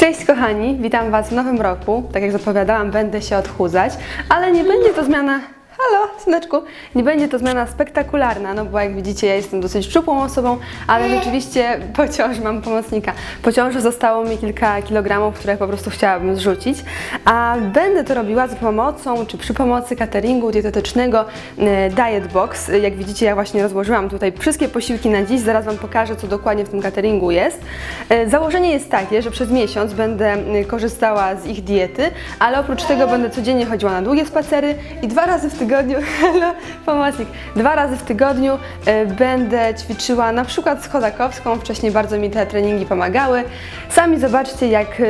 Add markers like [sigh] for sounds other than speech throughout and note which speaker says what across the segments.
Speaker 1: Cześć kochani, witam Was w nowym roku. Tak jak zapowiadałam, będę się odchudzać, ale nie będzie to zmiana. Halo, syneczku, nie będzie to zmiana spektakularna, no bo jak widzicie, ja jestem dosyć szczupłą osobą, ale rzeczywiście po ciąży mam pomocnika. Po ciąży zostało mi kilka kilogramów, które po prostu chciałabym zrzucić, a będę to robiła za pomocą, czy przy pomocy cateringu dietetycznego e, Diet Box. Jak widzicie, ja właśnie rozłożyłam tutaj wszystkie posiłki na dziś, zaraz Wam pokażę, co dokładnie w tym cateringu jest. E, Założenie jest takie, że przez miesiąc będę e, korzystała z ich diety, ale oprócz tego będę codziennie chodziła na długie spacery i dwa razy w tygodniu, [laughs] hello, pomocnik, dwa razy w tygodniu e, będę ćwiczyła na przykład z chodakowską, wcześniej bardzo mi te treningi pomagały. Sami zobaczcie, jak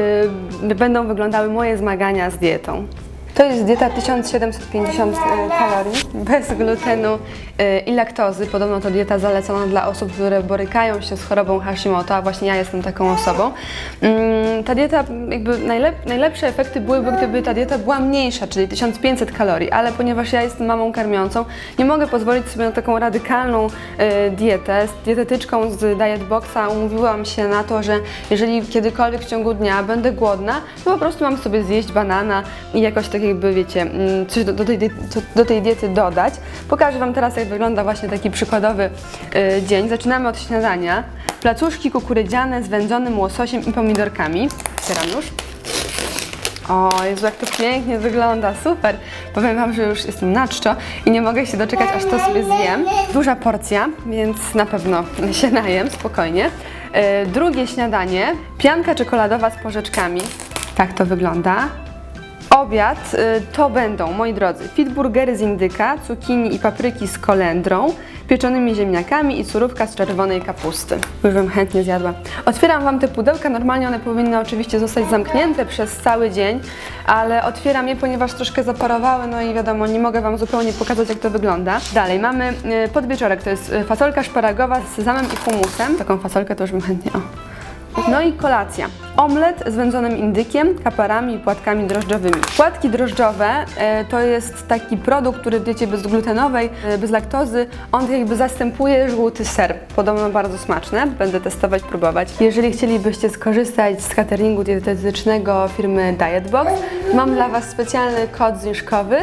Speaker 1: e, będą wyglądały moje zmagania z dietą. To jest dieta 1750 kalorii, bez glutenu e, i laktozy. Podobno to dieta zalecona dla osób, które borykają się z chorobą Hashimoto, a właśnie ja jestem taką osobą. Mm, Ta dieta, jakby najlep najlepsze efekty byłyby, gdyby ta dieta była mniejsza, czyli 1500 kalorii, ale ponieważ ja jestem mamą karmiącą, nie mogę pozwolić sobie na taką radykalną e, dietę. Z dietetyczką z Diet Boxa umówiłam się na to, że jeżeli kiedykolwiek w ciągu dnia będę głodna, to po prostu mam sobie zjeść banana i jakoś tak jakby, wiecie, mm, coś do, do, tej, do tej diety dodać. Pokażę Wam teraz, jak wygląda właśnie taki przykładowy y, dzień. Zaczynamy od śniadania. Placuszki kukurydziane z wędzonym łososiem i pomidorkami. Otwieram już. O, Jezu, jak to pięknie wygląda, super. Powiem Wam, że już jestem na czczo i nie mogę się doczekać, aż to sobie zjem. Duża porcja, więc na pewno się najem, spokojnie. E, drugie śniadanie, pianka czekoladowa z porzeczkami. Tak to wygląda. Obiad y, to będą, moi drodzy, fitburgery z indyka, cukinii i papryki z kolendrą, pieczonymi ziemniakami i surówka z czerwonej kapusty. Już bym chętnie zjadła. Otwieram Wam te pudełka, normalnie one powinny oczywiście zostać zamknięte przez cały dzień, ale otwieram je, ponieważ troszkę zaparowały, no i wiadomo, nie mogę Wam zupełnie pokazać, jak to wygląda. Dalej, mamy y, podwieczorek, to jest y, fasolka szparagowa z sezamem i humusem. Taką fasolkę to już bym chętnie, o, no i kolacja. Omlet z wędzonym indykiem, kaparami i płatkami drożdżowymi. Płatki drożdżowe e, to jest taki produkt, który w diecie bezglutenowej, e, bez laktozy, on jakby zastępuje żółty ser. Podobno bardzo smaczne, będę testować, próbować. Jeżeli chcielibyście skorzystać z cateringu dietetycznego firmy Dietbox, mam dla Was specjalny kod zniżkowy,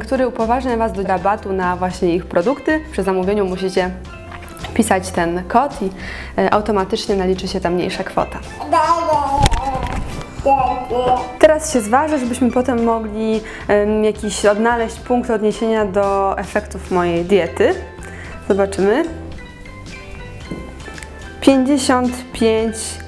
Speaker 1: który upoważnia Was do rabatu na właśnie ich produkty. Przy zamówieniu musicie wpisać ten kod i e, automatycznie naliczy się ta mniejsza kwota. Teraz się zważę, żebyśmy potem mogli jakiś odnaleźć punkt odniesienia do efektów mojej diety. Zobaczymy. 55,1,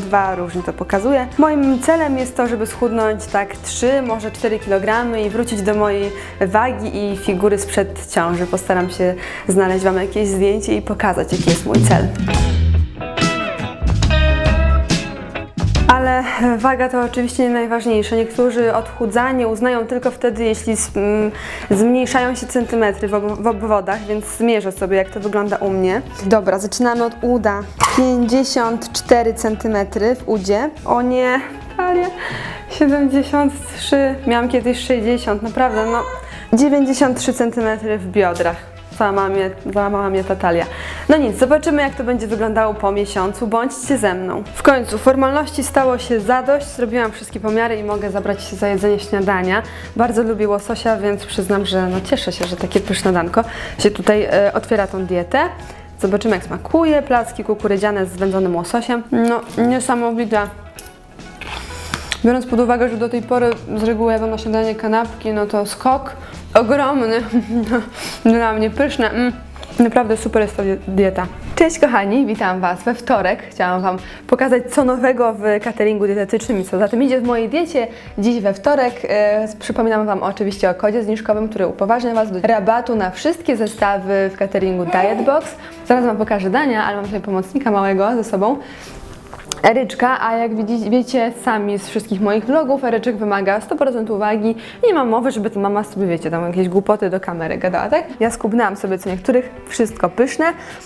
Speaker 1: 2 różnie to pokazuje. Moim celem jest to, żeby schudnąć tak 3, może 4 kg i wrócić do mojej wagi i figury sprzed ciąży. Postaram się znaleźć Wam jakieś zdjęcie i pokazać, jaki jest mój cel. Ale waga to oczywiście nie najważniejsze. Niektórzy odchudzanie uznają tylko wtedy, jeśli mm, zmniejszają się centymetry w, ob- w obwodach, więc zmierzę sobie, jak to wygląda u mnie. Dobra, zaczynamy od uda. 54 centymetry w udzie. O nie, talia 73, miałam kiedyś 60, naprawdę, no 93 centymetry w biodrach. Załamała mnie, załamała mnie ta talia. No nic, zobaczymy jak to będzie wyglądało po miesiącu. Bądźcie ze mną. W końcu formalności stało się zadość. Zrobiłam wszystkie pomiary i mogę zabrać się za jedzenie śniadania. Bardzo lubię łososia, więc przyznam, że no cieszę się, że takie pyszne danko się tutaj e, otwiera tą dietę. Zobaczymy jak smakuje. Placki kukurydziane z wędzonym łososiem. No niesamowite. Biorąc pod uwagę, że do tej pory z reguły jadam na śniadanie kanapki, no to skok ogromny. [laughs] Dla mnie pyszne. Mm. Naprawdę super jest die- dieta. Cześć kochani, witam Was we wtorek. Chciałam Wam pokazać co nowego w cateringu dietetycznym i co za tym idzie w mojej diecie. Dziś we wtorek e, przypominam Wam oczywiście o kodzie zniżkowym, który upoważnia Was do rabatu na wszystkie zestawy w cateringu Dietbox. Zaraz Wam pokażę dania, ale mam tutaj pomocnika małego ze sobą. Eryczka, a jak wiecie sami z wszystkich moich vlogów, Eryczek wymaga 100% uwagi. Nie mam mowy, żeby to mama sobie, wiecie, tam jakieś głupoty do kamery gadała, tak? Ja skubnęłam sobie co niektórych, wszystko pyszne.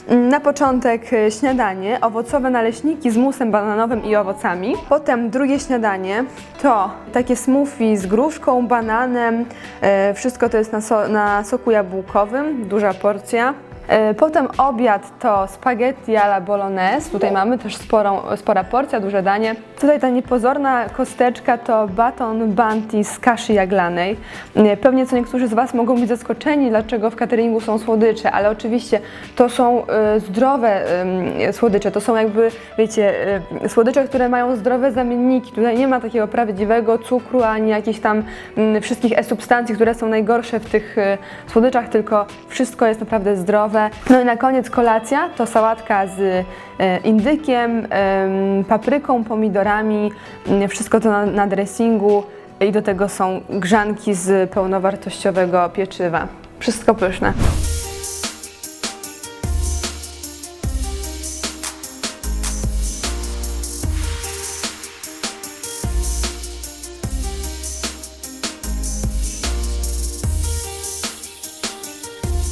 Speaker 1: Mm, Na początek e, śniadanie, owocowe naleśniki z musem bananowym i owocami. Potem drugie śniadanie to takie smoothie z gruszką, bananem, e, wszystko to jest na, so, na soku jabłkowym, duża porcja. E, Potem obiad to spaghetti alla bolognese. Tutaj mamy też sporą, spora porcja, duże danie. Tutaj ta niepozorna kosteczka to baton banti z kaszy jaglanej. E, Pewnie co niektórzy z Was mogą być zaskoczeni, dlaczego w cateringu są słodycze, ale oczywiście to są e, zdrowe słodycze. To są jakby, wiecie, słodycze, które mają zdrowe zamienniki. Tutaj nie ma takiego prawdziwego cukru, ani jakichś tam mm, wszystkich e-substancji, które są najgorsze w tych słodyczach, tylko wszystko jest naprawdę zdrowe. No i na koniec kolacja to sałatka z e, indykiem, em, papryką, pomidorami, wszystko to na dressingu i do tego są grzanki z pełnowartościowego pieczywa. Wszystko pyszne.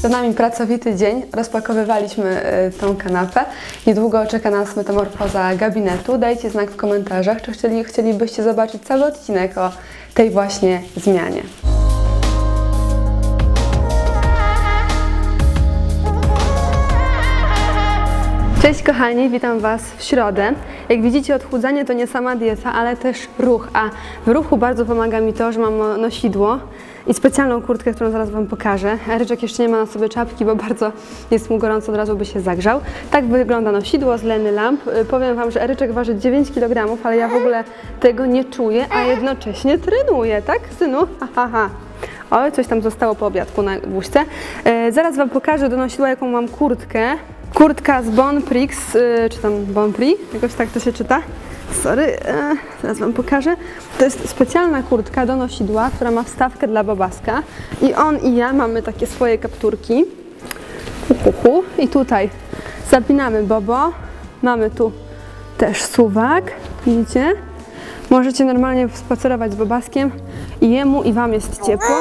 Speaker 1: Za nami pracowity dzień, rozpakowywaliśmy y, tą kanapę. Niedługo czeka nas metamorfoza gabinetu. Dajcie znak w komentarzach, czy chcieli, chcielibyście zobaczyć cały odcinek o tej właśnie zmianie. Cześć kochani, witam Was w środę. Jak widzicie, odchudzanie to nie sama dieta, ale też ruch. A w ruchu bardzo pomaga mi to, że mam nosidło i specjalną kurtkę, którą zaraz Wam pokażę. Ryczek jeszcze nie ma na sobie czapki, bo bardzo jest mu gorąco, od razu by się zagrzał. Tak wygląda nosidło z Leny Lamp. Y, Powiem Wam, że Eryczek waży 9 kg, ale ja w ogóle tego nie czuję, a jednocześnie trenuję, tak synu? Ha, ha, ha. Oj, coś tam zostało po obiadku na buźce. E, zaraz Wam pokażę do nosidła, jaką mam kurtkę. Kurtka z Bon Prix, y, czy tam Bon Prix, jakoś tak to się czyta. Sorry, e, zaraz Wam pokażę. To jest specjalna kurtka do nosidła, która ma wstawkę dla bobaska. I on i ja mamy takie swoje kapturki. Hu. I tutaj zapinamy bobo. Mamy tu też suwak, widzicie? Możecie normalnie spacerować z bobaskiem i jemu i Wam jest ciepło.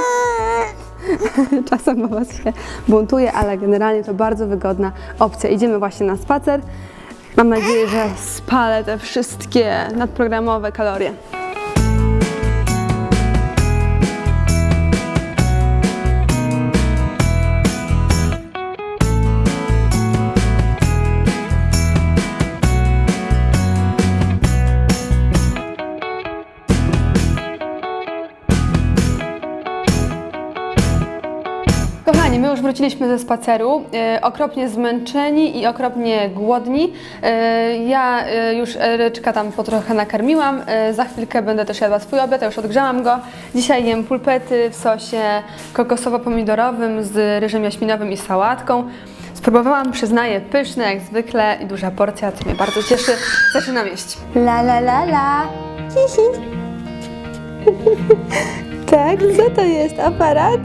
Speaker 1: [laughs] Czasem bobas się buntuje, ale generalnie to bardzo wygodna opcja. Idziemy właśnie na spacer. Mam nadzieję, że spalę te wszystkie nadprogramowe kalorie. Wróciliśmy ze spaceru, e, okropnie zmęczeni i okropnie głodni. E, ja e, już Ryczka tam po trochę nakarmiłam, za chwilkę będę też jadła swój obiad, ja już odgrzałam go. Dzisiaj jem pulpety w sosie kokosowo-pomidorowym z ryżem jaśminowym i sałatką. Spróbowałam, przyznaję, pyszne jak zwykle i duża porcja, co mnie bardzo cieszy. Zaczynam jeść. La la la la. Hihi. [laughs] tak, co to jest? Aparat?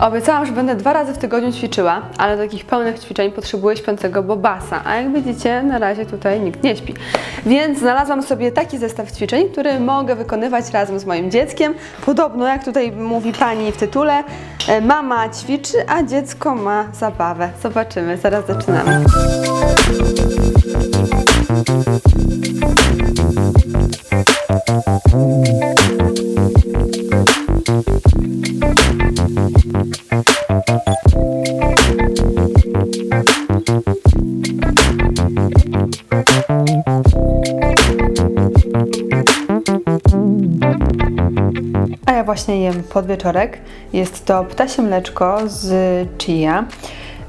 Speaker 1: Obiecałam, że będę dwa razy w tygodniu ćwiczyła, ale do takich pełnych ćwiczeń potrzebuję śpiącego bobasa, a jak widzicie, na razie tutaj nikt nie śpi. Więc znalazłam sobie taki zestaw ćwiczeń, który mogę wykonywać razem z moim dzieckiem. Podobno, jak tutaj mówi pani w tytule, e, mama ćwiczy, a dziecko ma zabawę. Zobaczymy, zaraz zaczynamy. A podwieczorek. Jest to ptasie mleczko z chia.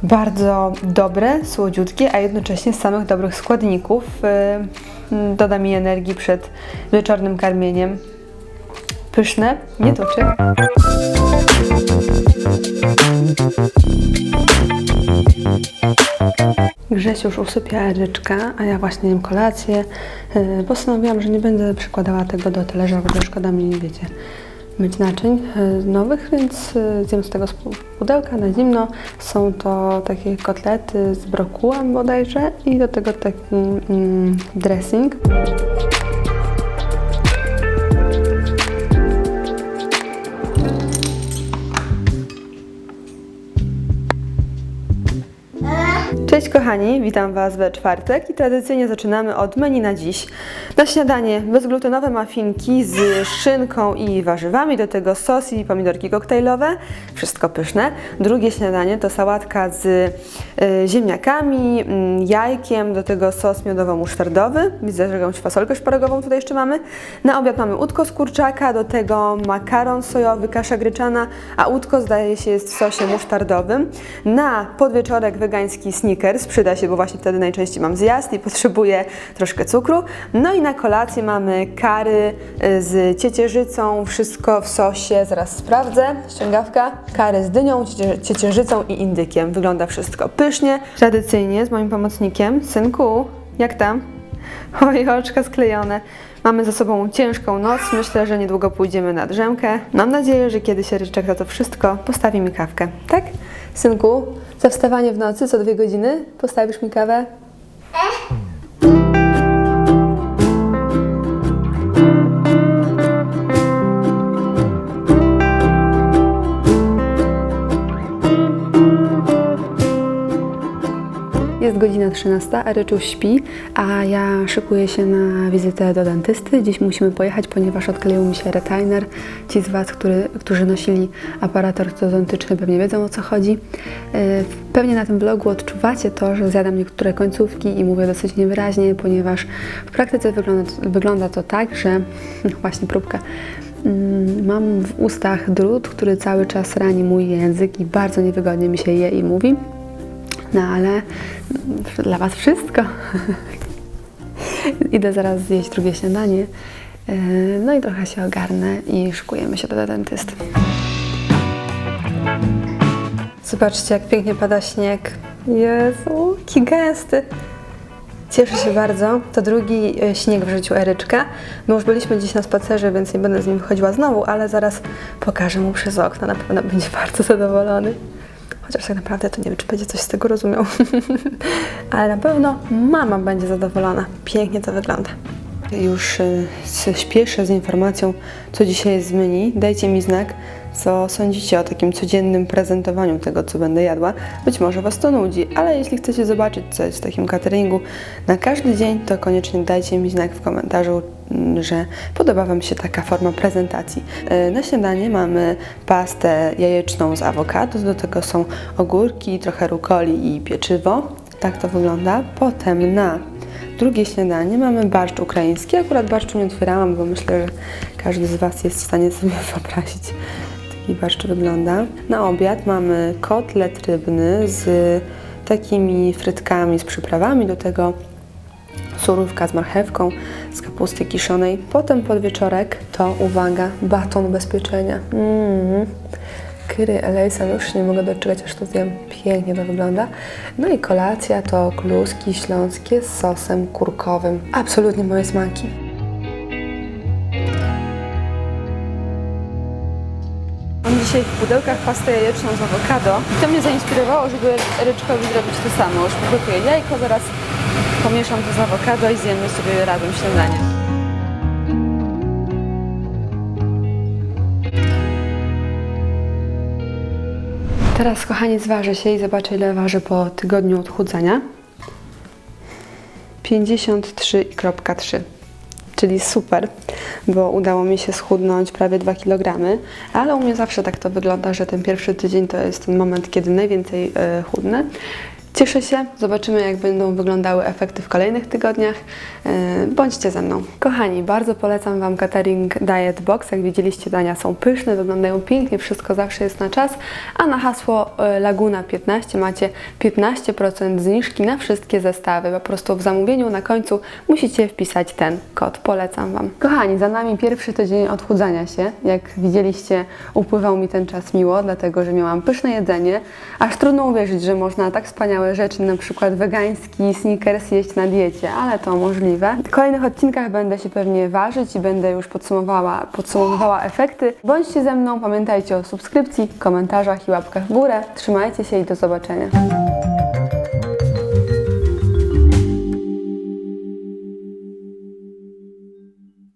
Speaker 1: Bardzo dobre, słodziutkie, a jednocześnie z samych dobrych składników. Yy, Doda mi energii przed wieczornym karmieniem. Pyszne, nie tuczy. Grzesiu już usypia ryczka, a ja właśnie jem kolację. Yy, Postanowiłam, że nie będę przykładała tego do talerza, bo szkoda mi, wiecie, myć naczyń yy, nowych, więc yy, zjem z tego pudełka na zimno. Są to takie kotlety z brokułem bodajże i do tego taki mm, dressing. Cześć kochani, witam Was we czwartek i tradycyjnie zaczynamy od menu na dziś. Na śniadanie bezglutenowe muffinki z szynką i warzywami, do tego sos i pomidorki koktajlowe, wszystko pyszne. Drugie śniadanie to sałatka z y, ziemniakami, mm, jajkiem, do tego sos miodowo-musztardowy. Widzę, że jakąś fasolkę szparagową tutaj jeszcze mamy. Na obiad mamy łódko z kurczaka, do tego makaron sojowy, kasza gryczana, a łódko zdaje się jest w sosie musztardowym. Na podwieczorek wegański sneakers, przyda się, bo właśnie wtedy najczęściej mam zjazd i potrzebuję troszkę cukru. No i na kolację mamy kary y, z ciecierzycą, wszystko w sosie, zaraz sprawdzę, ściągawka, kary z dynią, ciecie- ciecierzycą i indykiem. Wygląda wszystko pysznie, tradycyjnie z moim pomocnikiem. Synku, jak tam? [laughs] Oj, oczka sklejone. Mamy za sobą ciężką noc, myślę, że niedługo pójdziemy na drzemkę. Mam nadzieję, że kiedyś Ryczek za to wszystko postawi mi kawkę, tak? Synku, za wstawanie w nocy co dwie godziny postawisz mi kawę? Jest godzina 13, a Ryczu śpi, a ja szykuję się na wizytę do dentysty. Dziś musimy pojechać, ponieważ odkleił mi się retainer. Ci z Was, który, którzy nosili aparat ortodontyczny pewnie wiedzą o co chodzi. Yy, Pewnie na tym vlogu odczuwacie to, że zjadam niektóre końcówki i mówię dosyć niewyraźnie, ponieważ w praktyce wygląda, wygląda to tak, że [laughs] właśnie próbka. Mm, Mam w ustach drut, który cały czas rani mój język i bardzo niewygodnie mi się je i mówi. No ale dla Was wszystko. [laughs] Idę zaraz zjeść drugie śniadanie. Yy, No i trochę się ogarnę i szykujemy się do dentysty. Zobaczcie, jak pięknie pada śnieg. Jezu, jaki gęsty. Cieszę się bardzo. To drugi e, śnieg w życiu Eryczka. My już byliśmy dziś na spacerze, więc nie będę z nim wychodziła znowu, ale zaraz pokażę mu przez okno. Na pewno będzie bardzo zadowolony. Chociaż tak naprawdę to nie wiem, czy będzie coś z tego rozumiał. [laughs] ale na pewno mama będzie zadowolona. Pięknie to wygląda. Już y, się śpieszę z informacją, co dzisiaj jest w menu. Dajcie mi znak, co sądzicie o takim codziennym prezentowaniu tego, co będę jadła. Być może Was to nudzi, ale jeśli chcecie zobaczyć, co jest w takim cateringu na każdy dzień, to koniecznie dajcie mi znak w komentarzu, mm, że podoba Wam się taka forma prezentacji. Y, Na śniadanie mamy pastę jajeczną z awokado, do tego są ogórki, trochę rukoli i pieczywo. Tak to wygląda. Potem na Drugie śniadanie mamy barszcz ukraiński. Akurat barszczu nie otwierałam, bo myślę, że każdy z Was jest w stanie [laughs] sobie wyobrazić, taki barszcz wygląda. Na obiad mamy kotlet rybny z takimi frytkami, z przyprawami, do tego surówka z marchewką, z kapusty kiszonej. Potem podwieczorek to, uwaga, baton ubezpieczenia. Mm. Kyry Elejsa, już się nie mogę doczekać, aż to zjem. Pięknie to wygląda. No i kolacja to kluski śląskie z sosem kurkowym. Absolutnie moje smaki. Mam dzisiaj w pudełkach pastę jajeczną z awokado. I to mnie zainspirowało, żeby Ryczkowi zrobić to samo. Już przygotuję jajko, zaraz pomieszam to z awokado i zjemy sobie razem śniadanie. Teraz, kochani, zważę się i zobaczę, ile waży po tygodniu odchudzania. 53,3, czyli super, bo udało mi się schudnąć prawie 2 kg, ale u mnie zawsze tak to wygląda, że ten pierwszy tydzień to jest ten moment, kiedy najwięcej e, chudnę. Cieszę się, zobaczymy jak będą wyglądały efekty w kolejnych tygodniach. E, Bądźcie ze mną. Kochani, bardzo polecam Wam catering Diet Box. Jak widzieliście, dania są pyszne, wyglądają pięknie, wszystko zawsze jest na czas. A na hasło e, Laguna 15 macie 15% zniżki na wszystkie zestawy. Po prostu w zamówieniu na końcu musicie wpisać ten kod. Polecam Wam. Kochani, za nami pierwszy tydzień odchudzania się. Jak widzieliście, upływał mi ten czas miło, dlatego że miałam pyszne jedzenie. Aż trudno uwierzyć, że można tak wspaniałe rzeczy, na przykład wegański sneakers jeść na diecie, ale to możliwe. W kolejnych odcinkach będę się pewnie ważyć i będę już podsumowała, podsumowywała efekty. Bądźcie ze mną, pamiętajcie o subskrypcji, komentarzach i łapkach w górę. Trzymajcie się i do zobaczenia.